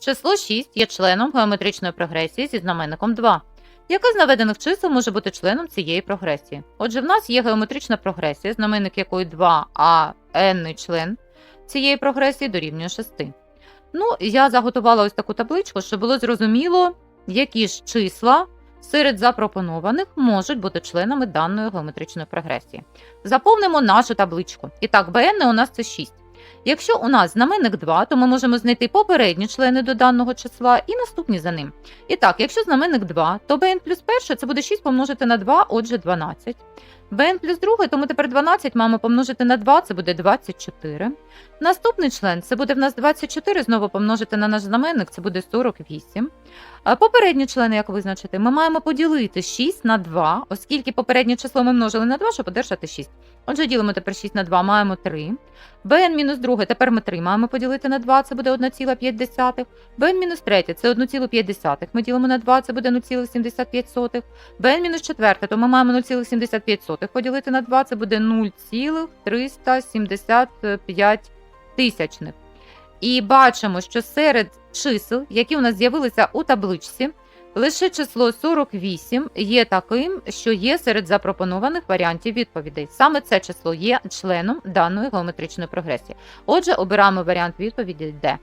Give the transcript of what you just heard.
Число 6 є членом геометричної прогресії зі знаменником 2. Яке з наведених чисел може бути членом цієї прогресії? Отже, в нас є геометрична прогресія, знаменник якої 2, а n член цієї прогресії дорівнює 6. Ну, я заготувала ось таку табличку, щоб було зрозуміло, які ж числа серед запропонованих можуть бути членами даної геометричної прогресії. Заповнимо нашу табличку. І так, bn у нас це 6. Якщо у нас знаменник 2, то ми можемо знайти попередні члени до даного числа і наступні за ним. І так, якщо знаменник 2, то bn плюс перше це буде 6 помножити на 2, отже 12. bn плюс друге, то ми тепер 12 маємо помножити на 2, це буде 24. Наступний член це буде в нас 24, знову помножити на наш знаменник, це буде 48. А Попередні члени, як визначити, ми маємо поділити 6 на 2, оскільки попереднє число ми множили на 2, щоб одержати 6. Отже, ділимо тепер 6 на 2, маємо 3. bn мінус друге, тепер ми 3 маємо поділити на 2, це буде 1,5. bn мінус третє, це 1,5. Ми ділимо на 2, це буде 0,75. bn мінус четверте, то ми маємо 0,75 поділити на 2, це буде 0,375 тисячних. І бачимо, що серед чисел, які у нас з'явилися у табличці, лише число 48 є таким, що є серед запропонованих варіантів відповідей. Саме це число є членом даної геометричної прогресії. Отже, обираємо варіант відповіді D.